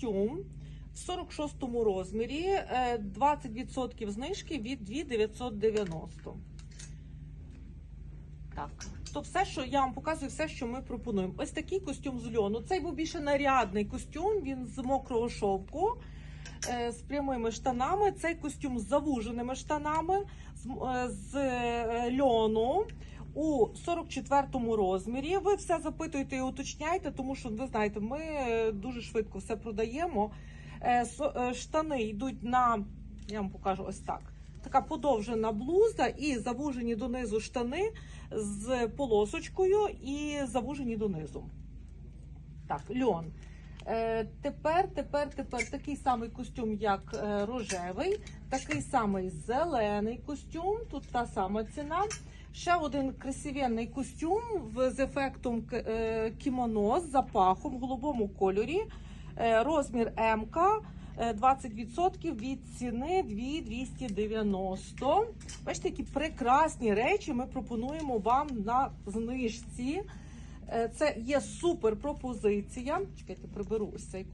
костюм в 46 розмірі, е, 20% знижки від 2990. Так, то все, що я вам показую, все, що ми пропонуємо. Ось такий костюм з льону. Цей був більше нарядний костюм, він з мокрого шовку. е, З прямими штанами, цей костюм з завуженими штанами, з, е, з е, льону у 44 розмірі. Ви все запитуєте і уточняйте, тому що ви знаєте, ми е, дуже швидко все продаємо. Е, е, Штани йдуть на, я вам покажу ось так. Така подовжена блуза і завужені донизу штани з полосочкою і завужені донизу. Так, льон. Е, тепер, тепер, тепер такий самий костюм, як е, рожевий, такий самий зелений костюм. Тут та сама ціна. Ще один красивенний костюм з ефектом е, кімоно з запахом в голубому кольорі. Розмір МК. е, 20% від ціни 2290. Бачите, які прекрасні речі ми пропонуємо вам на знижці. Е, Це є супер пропозиція. Чекайте, приберу ось цей